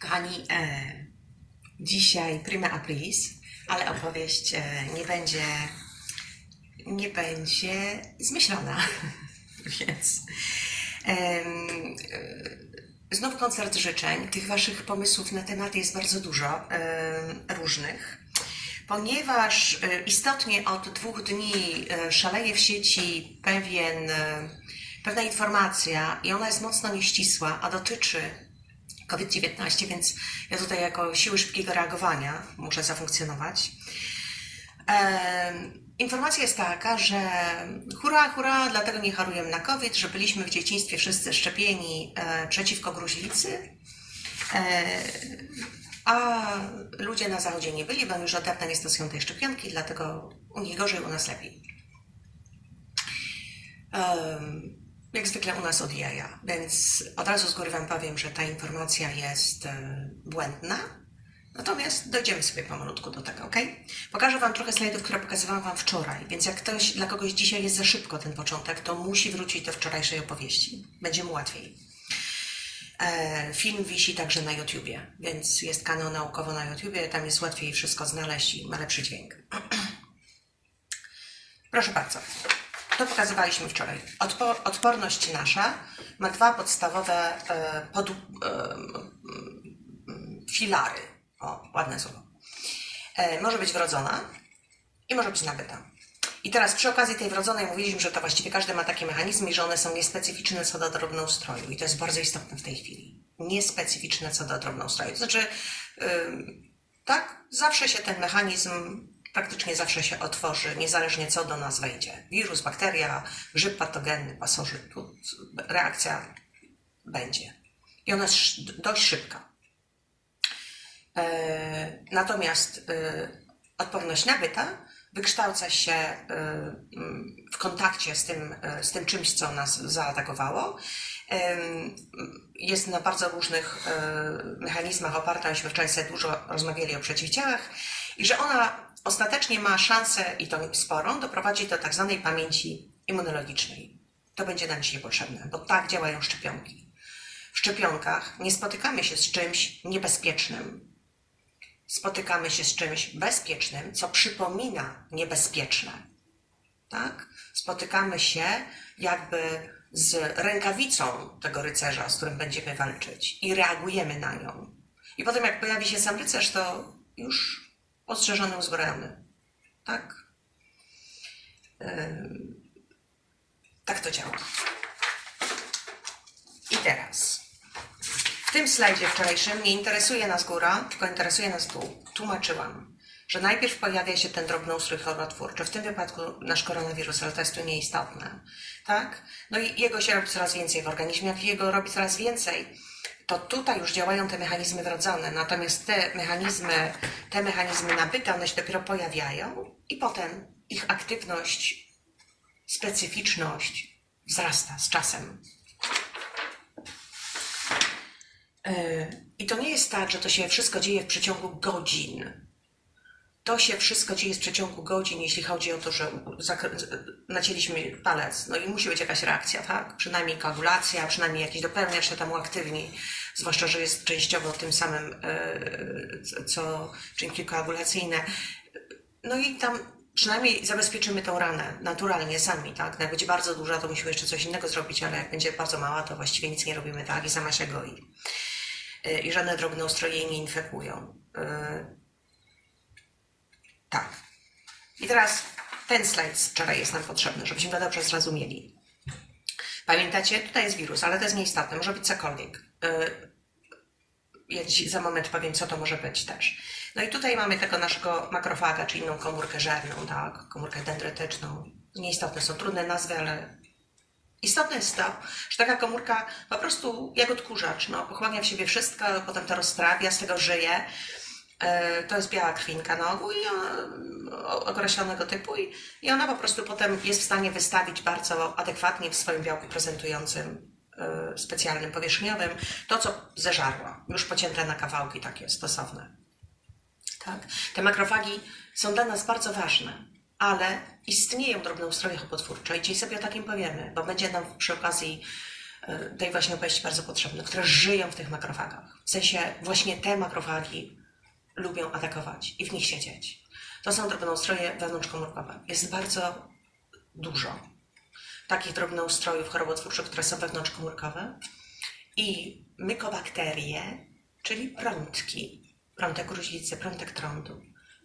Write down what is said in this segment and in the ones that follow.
Kochani, e, dzisiaj prima aprilis, ale opowieść e, nie będzie, nie będzie zmyślona, więc e, znów koncert życzeń. Tych waszych pomysłów na tematy jest bardzo dużo em, różnych. Ponieważ e, istotnie od dwóch dni e, szaleje w sieci pewien, e, pewna informacja i ona jest mocno nieścisła, a dotyczy COVID-19, więc ja tutaj jako siły szybkiego reagowania muszę zafunkcjonować. Informacja jest taka, że hurra, hurra, dlatego nie chorujemy na COVID, że byliśmy w dzieciństwie wszyscy szczepieni e, przeciwko gruźlicy, e, a ludzie na zachodzie nie byli, bo już od dawna nie stosują tej szczepionki, dlatego u nich gorzej, u nas lepiej. Jak zwykle u nas od jaja, więc od razu z góry Wam powiem, że ta informacja jest e, błędna. Natomiast dojdziemy sobie pomalutku do tego, ok? Pokażę Wam trochę slajdów, które pokazywałam Wam wczoraj, więc jak ktoś, dla kogoś dzisiaj jest za szybko ten początek, to musi wrócić do wczorajszej opowieści. Będzie mu łatwiej. E, film wisi także na YouTubie, więc jest kanał naukowo na YouTubie, tam jest łatwiej wszystko znaleźć i ma lepszy dźwięk. Proszę bardzo. To pokazywaliśmy wczoraj. Odpo- odporność nasza ma dwa podstawowe e, pod, e, filary. O, ładne słowo. E, może być wrodzona i może być nabyta. I teraz przy okazji tej wrodzonej mówiliśmy, że to właściwie każdy ma takie mechanizmy i że one są niespecyficzne co do drobnoustroju. I to jest bardzo istotne w tej chwili. Niespecyficzne co do drobnoustroju. To znaczy, ym, tak, zawsze się ten mechanizm, praktycznie zawsze się otworzy, niezależnie co do nas wejdzie. Wirus, bakteria, grzyb patogenny, pasożyt. Tu reakcja będzie. I ona jest dość szybka. E, Natomiast e, odporność nabyta wykształca się e, w kontakcie z tym, z tym czymś, co nas zaatakowało. Jest na bardzo różnych mechanizmach oparta, myśmy wczoraj sobie dużo rozmawiali o przeciwciałach i że ona ostatecznie ma szansę, i to sporą, doprowadzić do tak zwanej pamięci immunologicznej. To będzie nam dzisiaj potrzebne, bo tak działają szczepionki. W szczepionkach nie spotykamy się z czymś niebezpiecznym, spotykamy się z czymś bezpiecznym, co przypomina niebezpieczne. Tak? Spotykamy się jakby z rękawicą tego rycerza, z którym będziemy walczyć i reagujemy na nią. I potem jak pojawi się sam rycerz, to już ostrzeżony, uzbrojony. Tak? Tak to działa. I teraz. W tym slajdzie wczorajszym nie interesuje nas góra, tylko interesuje nas dół. Tłumaczyłam, że najpierw pojawia się ten drobnoustrój chorotwórczy, w tym wypadku nasz koronawirus, ale to jest tu nieistotne. Tak? No i jego się robi coraz więcej w organizmie. Jak jego robi coraz więcej, to tutaj już działają te mechanizmy wrodzone, natomiast te mechanizmy, te mechanizmy nabyte, one się dopiero pojawiają i potem ich aktywność, specyficzność wzrasta z czasem. Yy, I to nie jest tak, że to się wszystko dzieje w przeciągu godzin. To się wszystko dzieje w przeciągu godzin, jeśli chodzi o to, że nacięliśmy palec. No i musi być jakaś reakcja, tak? Przynajmniej koagulacja, przynajmniej jakiś dopełniacz się tam uaktywni. Zwłaszcza, że jest częściowo tym samym, yy, co czynniki koagulacyjne. No i tam przynajmniej zabezpieczymy tą ranę naturalnie sami, tak? No jak będzie bardzo duża, to musimy jeszcze coś innego zrobić, ale jak będzie bardzo mała, to właściwie nic nie robimy, tak? I sama się goi. Yy, I żadne drobne ustroje nie infekują. Tak. I teraz ten slajd z wczoraj jest nam potrzebny, żebyśmy go dobrze zrozumieli. Pamiętacie? Tutaj jest wirus, ale to jest nieistotne, może być cokolwiek. Yy, ja ci za moment powiem, co to może być też. No i tutaj mamy tego naszego makrofaga, czy inną komórkę żerną, tak? Komórkę dendrytyczną. Nieistotne są trudne nazwy, ale istotne jest to, że taka komórka po prostu jak odkurzacz, no, pochłania w siebie wszystko, potem to roztrawia, z tego żyje. E, To jest biała krwinka na ogół i o- określonego typu i, i ona po prostu potem jest w stanie wystawić bardzo adekwatnie w swoim białku prezentującym e, specjalnym powierzchniowym to, co zeżarła, już pocięte na kawałki takie stosowne. Tak? Te makrofagi są dla nas bardzo ważne, ale istnieją drobnoustroje chłopotwórcze i dzisiaj sobie o takim powiemy, bo będzie nam przy okazji e, tej właśnie opowieści bardzo potrzebne, które żyją w tych makrofagach. W sensie właśnie te makrofagi lubią atakować i w nich siedzieć. To są drobnoustroje wewnątrzkomórkowe. Jest bardzo dużo takich drobnoustrojów chorobotwórczych, które są wewnątrzkomórkowe i mykobakterie, czyli prątki, prątek gruźlicy, prątek trądu,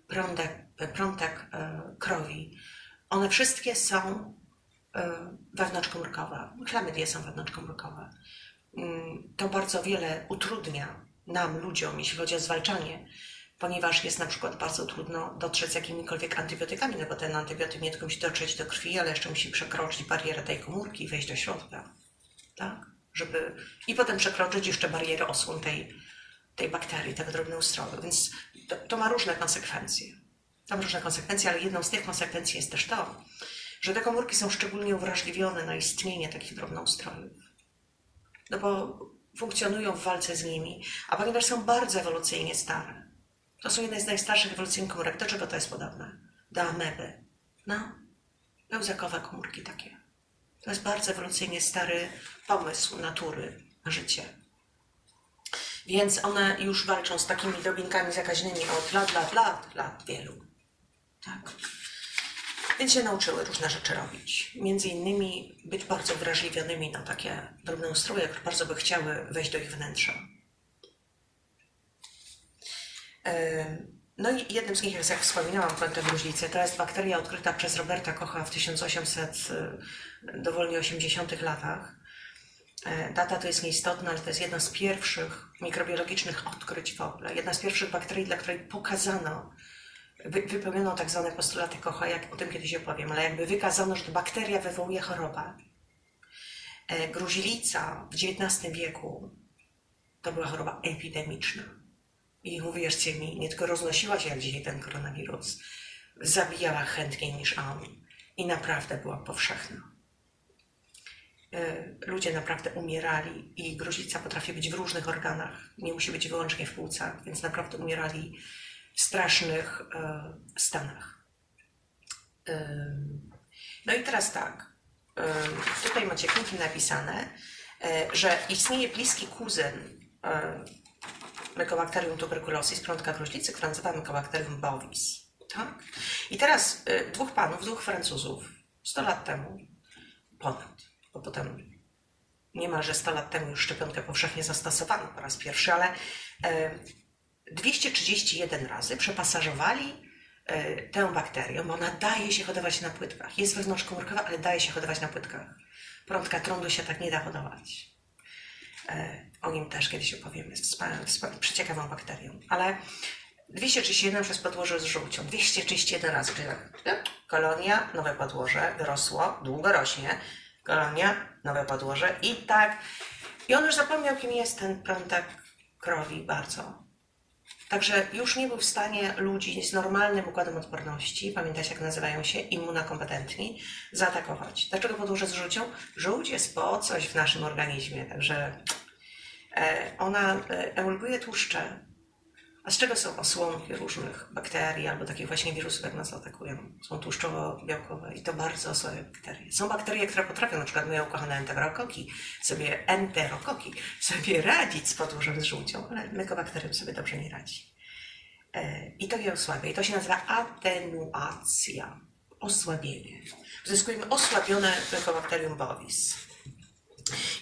prątek, prątek e, krowi, one wszystkie są e, wewnątrzkomórkowe. Chlamydie są wewnątrzkomórkowe. Mm, To bardzo wiele utrudnia nam, ludziom, jeśli chodzi o zwalczanie, ponieważ jest na przykład bardzo trudno dotrzeć z jakimikolwiek antybiotykami, no bo ten antybiotyk nie tylko musi dotrzeć do krwi, ale jeszcze musi przekroczyć barierę tej komórki i wejść do środka. Tak? Żeby... I potem przekroczyć jeszcze barierę osłon tej, tej bakterii, tego drobnoustroju. Więc to, to ma różne konsekwencje. To ma różne konsekwencje, ale jedną z tych konsekwencji jest też to, że te komórki są szczególnie uwrażliwione na istnienie takich drobnoustrojów. No bo funkcjonują w walce z nimi, a ponieważ są bardzo ewolucyjnie stare, to są jedne z najstarszych ewolucyjnych komórek. Do czego to jest podobne? Do ameby. No, pełzakowe komórki takie. To jest bardzo ewolucyjnie stary pomysł natury na życie. Więc one już walczą z takimi drobinkami zakaźnymi od lat, lat, lat, lat wielu. Tak. Więc się nauczyły różne rzeczy robić. Między innymi być bardzo wrażliwionymi na takie drobne ustroje, które bardzo by chciały wejść do ich wnętrza. No i jednym z nich jest, jak wspominałam, prątek gruźlicy. To jest bakteria odkryta przez Roberta Kocha w 1800, y, dowolnie 80 latach. E, Data to jest nieistotna, ale to jest jedno z pierwszych mikrobiologicznych odkryć w ogóle. Jedna z pierwszych bakterii, dla której pokazano, wy, wypełniono tak zwane postulaty Kocha, jak o tym kiedyś opowiem, ale jakby wykazano, że to bakteria wywołuje chorobę. E, Gruźlica w XIX wieku to była choroba epidemiczna. I uwierzcie mi, nie tylko roznosiła się jak dzisiaj ten koronawirus, zabijała chętniej niż on. I naprawdę była powszechna. E, Ludzie naprawdę umierali i gruźlica potrafi być w różnych organach, nie musi być wyłącznie w płucach, więc naprawdę umierali w strasznych e, stanach. Ym, No i teraz tak, tutaj macie pięknie napisane, e, że istnieje bliski kuzyn e, Mycobacterium tuberculosis, prądka gruźlicy, nazywa Mycobacterium bovis. Tak? I teraz y, dwóch panów, dwóch Francuzów, 100 lat temu, ponad, bo potem niemalże 100 lat temu już szczepionkę powszechnie zastosowano po raz pierwszy, ale e, 231 razy przepasażowali e, tę bakterię, bo ona daje się hodować na płytkach. Jest wewnątrzkomórkowa, ale daje się hodować na płytkach. Prądka trądu się tak nie da hodować. E, o nim też kiedyś opowiem. Jest wspaniałą, wspaniałą, przeciekawą bakterią. Ale 231 przez podłoże z żółcią. 231 razy. Tak, kolonia, nowe podłoże, wyrosło, długo rośnie. Kolonia, nowe podłoże i tak. I on już zapomniał, kim jest ten prątek krowi bardzo. Także już nie był w stanie ludzi z normalnym układem odporności, pamiętacie jak nazywają się, immunokompetentni, zaatakować. Dlaczego podłoże z żółcią? Żółć jest po coś w naszym organizmie, także e, ona emulguje tłuszcze. A z czego są osłonki różnych bakterii albo takich właśnie wirusów, jak nas atakują? Są tłuszczowo-białkowe i to bardzo słabe bakterie. Są bakterie, które potrafią, na przykład moje ukochane enterokoki, sobie enterokoki, sobie radzić z podłożem z żółcią, ale mykobakterium sobie dobrze nie radzi. E, I to je osłabia. I to się nazywa atenuacja, osłabienie. Uzyskujemy osłabione Mycobacterium bovis.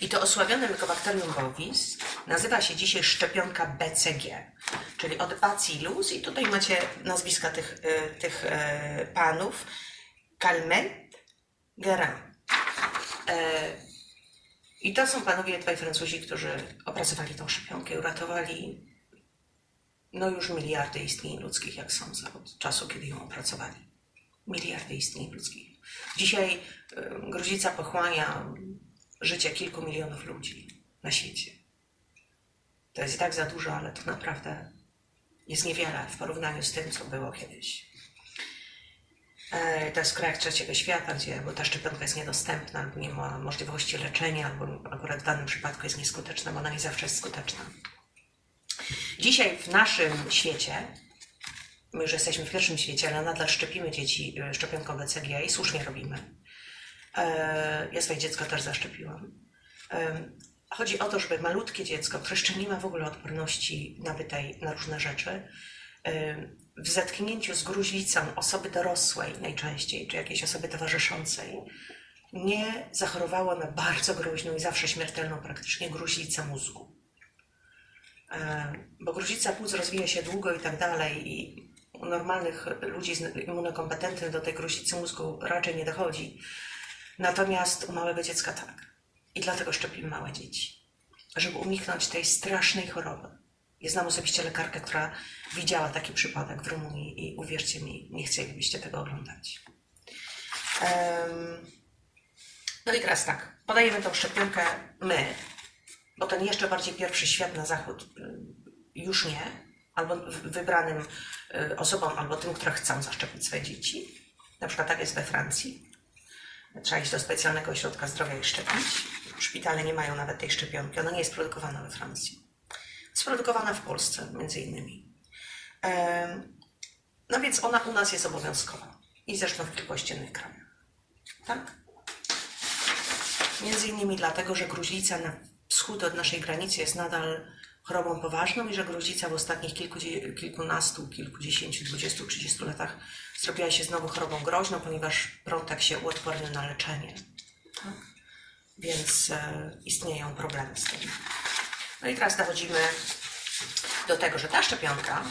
I to osłabione Mycobacterium bovis nazywa się dzisiaj szczepionka BCG, czyli od Bacillus. I tutaj macie nazwiska tych, y, tych y, panów. Calmet, Guerin. E, I to są panowie, dwaj Francuzi, którzy opracowali tą szczepionkę i uratowali no już miliardy istnień ludzkich, jak sądzę, od czasu, kiedy ją opracowali. Miliardy istnień ludzkich. Dzisiaj gruźlica pochłania życie kilku milionów ludzi na świecie. To jest tak za dużo, ale to naprawdę jest niewiele w porównaniu z tym, co było kiedyś. E, To jest krajach trzeciego świata, gdzie ta szczepionka jest niedostępna, nie ma możliwości leczenia, albo akurat w danym przypadku jest nieskuteczna, bo ona nie zawsze jest skuteczna. Dzisiaj w naszym świecie, my już jesteśmy w pierwszym świecie, ale nadal szczepimy dzieci y, szczepionką BCG i słusznie robimy. E, Ja swoje dziecko też zaszczepiłam. Em, Chodzi o to, żeby malutkie dziecko, które jeszcze nie ma w ogóle odporności nabytej na różne rzeczy, em, w zetknięciu z gruźlicą osoby dorosłej najczęściej, czy jakiejś osoby towarzyszącej, nie zachorowało na bardzo groźną i zawsze śmiertelną praktycznie gruźlicę mózgu. E, Bo gruźlica płuc rozwija się długo i tak dalej i u normalnych ludzi immunokompetentnych do tej gruźlicy mózgu raczej nie dochodzi. Natomiast u małego dziecka tak. I dlatego szczepimy małe dzieci. Żeby uniknąć tej strasznej choroby. Ja znam osobiście lekarkę, która widziała taki przypadek w Rumunii i uwierzcie mi, nie chcielibyście tego oglądać. Em, no i teraz tak, podajemy tą szczepionkę my, bo ten jeszcze bardziej pierwszy świat na zachód y, już nie, albo wybranym y, osobom, albo tym, które chcą zaszczepić swoje dzieci. Na przykład tak jest we Francji. Trzeba iść do specjalnego ośrodka zdrowia i szczepić. Szpitale nie mają nawet tej szczepionki. Ona nie jest produkowana we Francji. Jest produkowana w Polsce, między innymi. No więc ona u nas jest obowiązkowa. I zresztą w kilkuście innych krajach. Tak? Między innymi dlatego, że gruźlica na wschód od naszej granicy jest nadal chorobą poważną i że gruźlica w ostatnich kilku, kilkunastu, kilkudziesięciu, dwudziestu, trzydziestu latach zrobiła się znowu chorobą groźną, ponieważ prątek się uodpornił na leczenie. Tak? Więc e, istnieją problemy z tym. No i teraz dochodzimy do tego, że ta szczepionka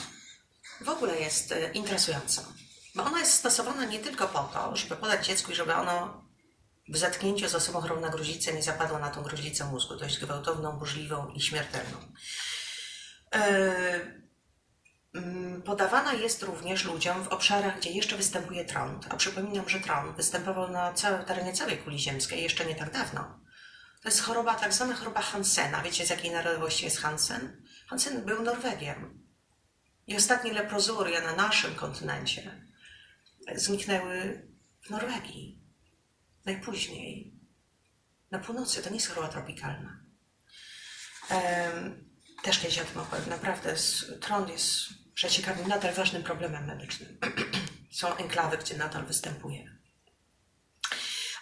w ogóle jest e, interesująca. Bo ona jest stosowana nie tylko po to, żeby podać dziecku i żeby ono w zetknięciu z osobą chorą na gruźlicę nie zapadło na tą gruźlicę mózgu, dość gwałtowną, burzliwą i śmiertelną. E, Podawana jest również ludziom w obszarach, gdzie jeszcze występuje trąd. A przypominam, że trąd występował na całym terenie całej kuli ziemskiej jeszcze nie tak dawno. To jest choroba, tak zwana choroba Hansena. Wiecie, z jakiej narodowości jest Hansen? Hansen był Norwegiem. I ostatnie leprozuria na naszym kontynencie zniknęły w Norwegii. Najpóźniej. Na północy to nie jest choroba tropikalna. Też kiedyś o tym opowiem. Naprawdę trąd jest przeciekawym, nadal ważnym problemem medycznym. Są enklawy, gdzie nadal występuje.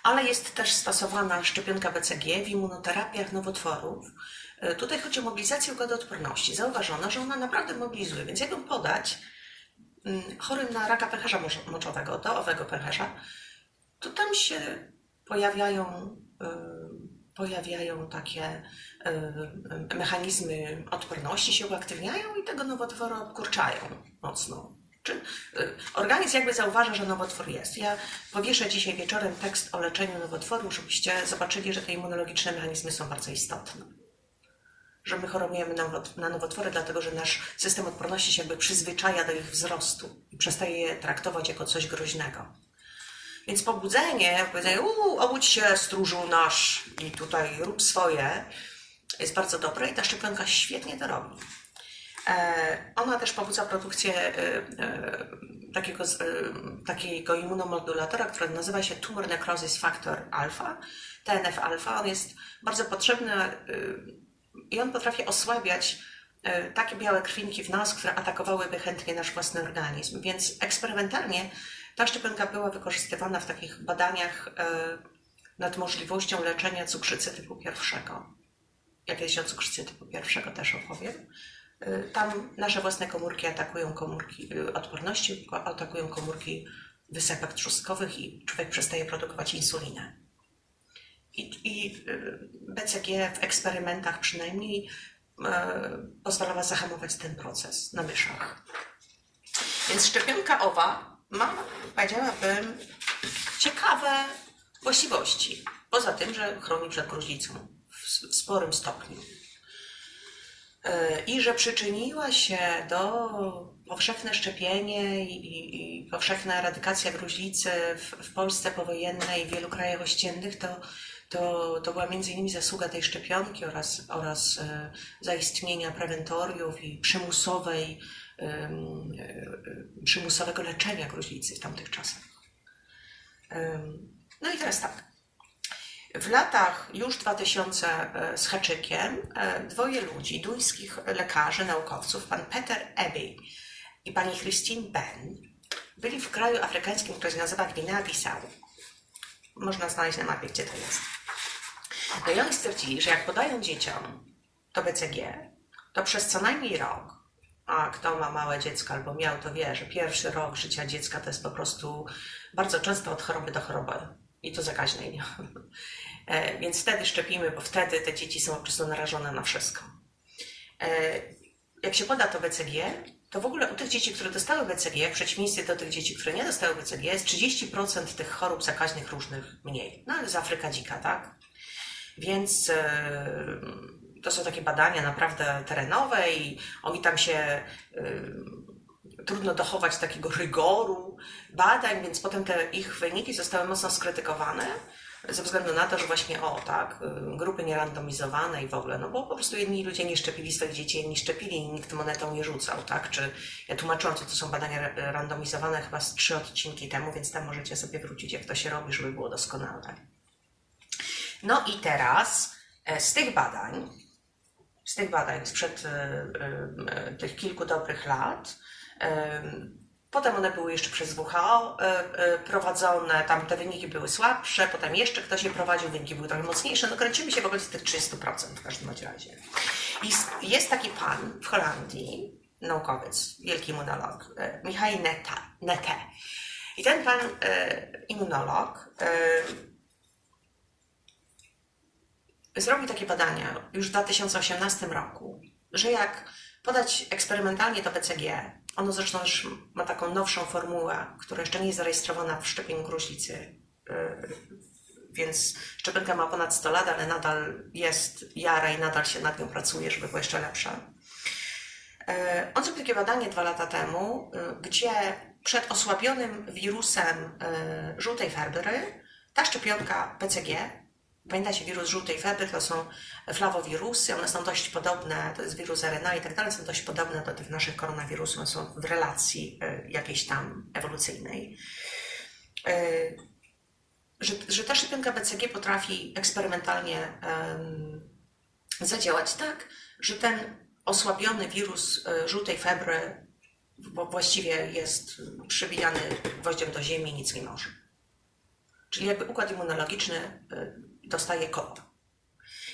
Ale jest też stosowana szczepionka BCG w immunoterapiach nowotworów. E, Tutaj chodzi o mobilizację układu odporności. Zauważono, że ona naprawdę mobilizuje, więc jak ją podać mm, chorym na raka pęcherza mocz- moczowego, do owego pęcherza, to tam się pojawiają, y, pojawiają takie mechanizmy odporności, się uaktywniają i tego nowotworu obkurczają mocno. Czy, y, organizm jakby zauważa, że nowotwór jest. Ja powieszę dzisiaj wieczorem tekst o leczeniu nowotworu, żebyście zobaczyli, że te immunologiczne mechanizmy są bardzo istotne. Że my chorujemy na nowotwory, dlatego że nasz system odporności się jakby przyzwyczaja do ich wzrostu i przestaje je traktować jako coś groźnego. Więc pobudzenie, powiedzenie, uuu, obudź się, stróżu nasz i tutaj rób swoje, jest bardzo dobre i ta szczepionka świetnie to robi. E, ona też pobudza produkcję e, e, takiego, takiego immunomodulatora, który nazywa się Tumor Necrosis Factor Alpha, TNF-alpha. On jest bardzo potrzebny i on potrafi osłabiać takie białe krwinki w nas, które atakowałyby chętnie nasz własny organizm. Więc eksperymentalnie ta szczepionka była wykorzystywana w takich badaniach nad możliwością leczenia cukrzycy typu pierwszego. Ja kiedyś o cukrzycy typu pierwszego też opowiem. Y, Tam nasze własne komórki atakują komórki y, odporności, atakują komórki wysepek trzustkowych i człowiek przestaje produkować insulinę. I, i y, BCG w eksperymentach przynajmniej pozwalała zahamować ten proces na myszach. Więc szczepionka owa ma, powiedziałabym, ciekawe właściwości. Poza tym, że chroni przed gruźlicą w, sporym stopniu. E, I że przyczyniła się do powszechne szczepienie i, i, powszechna eradykacja gruźlicy w, w Polsce powojennej i w wielu krajach ościennych, to, to, to była między innymi zasługa tej szczepionki oraz, oraz e, zaistnienia prewentoriów i przymusowej, e, przymusowego leczenia gruźlicy w tamtych czasach. No i teraz tak. W latach już 2000 e, z haczykiem e, dwoje ludzi, duńskich lekarzy, naukowców, pan Peter Abbey i pani Christine Ben, byli w kraju afrykańskim, który się nazywa Gwinea-Bissau. Można znaleźć na mapie, gdzie to jest. No i oni stwierdzili, że jak podają dzieciom to BCG, to przez co najmniej rok, a kto ma małe dziecko albo miał, to wie, że pierwszy rok życia dziecka to jest po prostu bardzo często od choroby do choroby i to zakaźnej. E, Więc wtedy szczepimy, bo wtedy te dzieci są po prostu narażone na wszystko. E, Jak się poda to BCG, to w ogóle u tych dzieci, które dostały BCG, w przeciwieństwie do tych dzieci, które nie dostały BCG, jest 30% tych chorób zakaźnych różnych mniej. No ale z Afryka dzika, tak? Więc e, to są takie badania naprawdę terenowe i oni tam się trudno dochować takiego rygoru badań, więc potem te ich wyniki zostały mocno skrytykowane ze względu na to, że właśnie o tak, y, grupy nierandomizowane i w ogóle, no bo po prostu jedni ludzie nie szczepili swoich dzieci, inni szczepili i nikt monetą nie rzucał, tak? Czy ja tłumaczyłam, co to są badania ra- randomizowane chyba z trzy odcinki temu, więc tam możecie sobie wrócić, jak to się robi, żeby było doskonale. No i teraz e, z tych badań, z tych badań sprzed e, e, tych kilku dobrych lat, Potem one były jeszcze przez WHO e, e, prowadzone, tam te wyniki były słabsze, potem jeszcze ktoś je prowadził, wyniki były trochę mocniejsze, no kręcimy się w okolicy tych 30% w każdym razie. I jest taki pan w Holandii, naukowiec, wielki immunolog, e, Michał Nete. I ten pan, immunolog, zrobił takie badania już w 2018 roku, że jak podać eksperymentalnie to BCG, ono zresztą już ma taką nowszą formułę, która jeszcze nie jest zarejestrowana w szczepieniu gruźlicy, yy, więc szczepionka ma ponad 100 lat, ale nadal jest jara i nadal się nad nią pracuje, żeby była jeszcze lepsza. Yy, On zrobił takie badanie dwa lata temu, yy, gdzie przed osłabionym wirusem żółtej febry ta szczepionka BCG, pamiętacie, wirus żółtej febry to są flawowirusy, one są dość podobne, to jest wirus RNA i tak dalej, są dość podobne do tych naszych koronawirusów, one są w relacji y, jakiejś tam ewolucyjnej. Y, Że, że ta szczepionka BCG potrafi eksperymentalnie zadziałać tak, że ten osłabiony wirus y, żółtej febry właściwie jest przybijany gwoździem do ziemi, nic nie może. Czyli jakby układ immunologiczny dostaje kopa.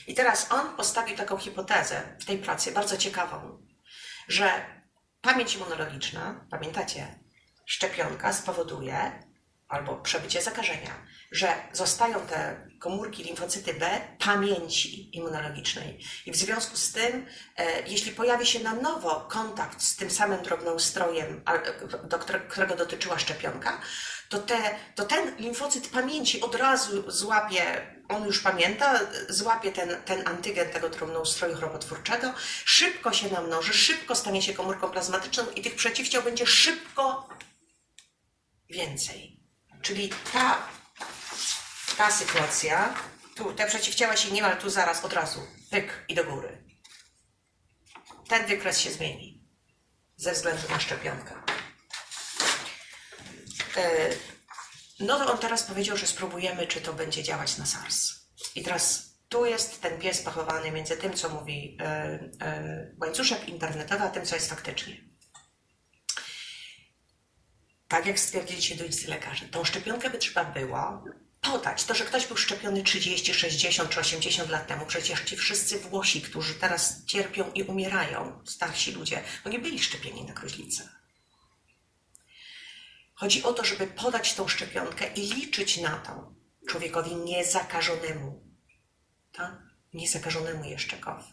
I teraz on postawił taką hipotezę w tej pracy, bardzo ciekawą, że pamięć immunologiczna, pamiętacie, szczepionka spowoduje, albo przebycie zakażenia, że zostają te komórki limfocyty B pamięci immunologicznej. I w związku z tym, e, jeśli pojawi się na nowo kontakt z tym samym drobnoustrojem, do które- którego dotyczyła szczepionka, to, te, to ten limfocyt pamięci od razu złapie, on już pamięta, złapie ten, ten antygen tego drobnoustroju chorobotwórczego, szybko się namnoży, szybko stanie się komórką plazmatyczną i tych przeciwciał będzie szybko więcej. Czyli ta, ta sytuacja, tu te przeciwciała się nie ma, ale tu zaraz od razu pyk i do góry. Ten wykres się zmieni ze względu na szczepionkę. E, No to on teraz powiedział, że spróbujemy, czy to będzie działać na SARS. I teraz tu jest ten pies pochowany między tym, co mówi e, e, łańcuszek internetowy, a tym, co jest faktycznie. Tak jak stwierdzili ci duńscy lekarze, tą szczepionkę by trzeba było podać. To, że ktoś był szczepiony 30, 60 czy 80 lat temu, przecież ci wszyscy Włosi, którzy teraz cierpią i umierają, starsi ludzie, oni byli szczepieni na gruźlicę. Chodzi o to, żeby podać tą szczepionkę i liczyć na to człowiekowi niezakażonemu, tak? niezakażonemu jeszcze KOW,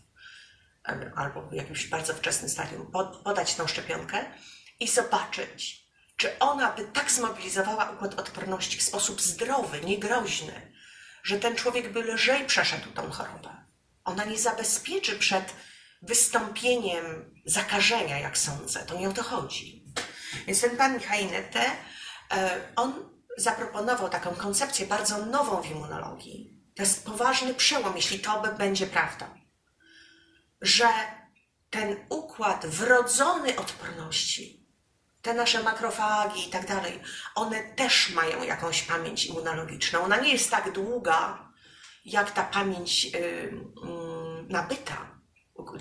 albo w jakimś bardzo wczesnym stadium, pod, podać tą szczepionkę i zobaczyć, czy ona by tak zmobilizowała układ odporności w sposób zdrowy, niegroźny, że ten człowiek by lżej przeszedł tą chorobę. Ona nie zabezpieczy przed wystąpieniem zakażenia, jak sądzę. To nie o to chodzi. Więc ten pan Michał Nete, e, on zaproponował taką koncepcję bardzo nową w immunologii. To jest poważny przełom, jeśli to będzie prawdą. Że ten układ wrodzony odporności, te nasze makrofagi i tak dalej, one też mają jakąś pamięć immunologiczną. Ona nie jest tak długa, jak ta pamięć y, mm, nabyta,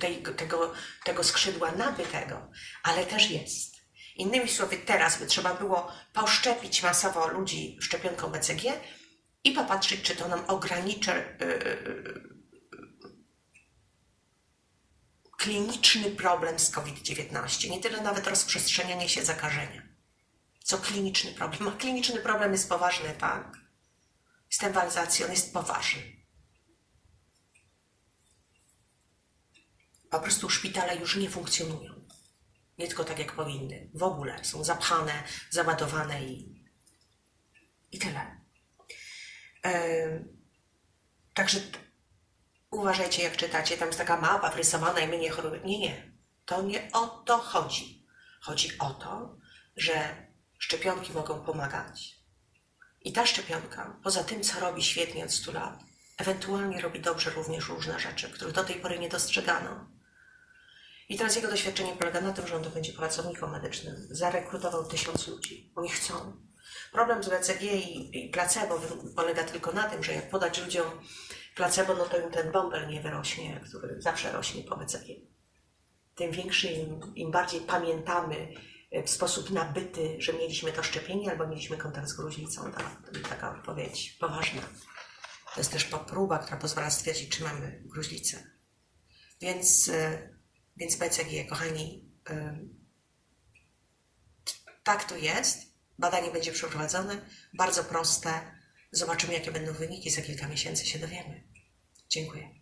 tej, tego, tego skrzydła nabytego, ale też jest. Innymi słowy, teraz by trzeba było poszczepić masowo ludzi szczepionką BCG i popatrzeć, czy to nam ogranicza yy, kliniczny problem z COVID-19. Nie tyle nawet rozprzestrzenianie się zakażenia, co kliniczny problem. A kliniczny problem jest poważny, tak? Z tym walizacją jest poważny. Po prostu szpitale już nie funkcjonują. Nie tylko tak, jak powinny. W ogóle są zapchane, załadowane i, i tyle. Em, Także uważajcie, jak czytacie. Tam jest taka mapa wrysowana i my nie chorujemy. Nie, nie. To nie o to chodzi. Chodzi o to, że szczepionki mogą pomagać. I ta szczepionka, poza tym, co robi świetnie od 100 lat, ewentualnie robi dobrze również różne rzeczy, których do tej pory nie dostrzegano. I teraz jego doświadczenie polega na tym, że on to będzie pracownikom medycznym. Zarekrutował tysiąc ludzi. Oni chcą. Problem z BCG i, placebo polega tylko na tym, że jak podać ludziom placebo, no to im ten bąbel nie wyrośnie, który zawsze rośnie po BCG. Tym większy, im, im bardziej pamiętamy e, w sposób nabyty, że mieliśmy to szczepienie albo mieliśmy kontakt z gruźlicą. Ta, to taka odpowiedź poważna. To jest też próba, która pozwala stwierdzić, czy mamy gruźlicę. Więc, e, więc BCG, kochani, tak to jest. Badanie będzie przeprowadzone, bardzo proste. Zobaczymy, jakie będą wyniki. Za kilka miesięcy się dowiemy. Dziękuję.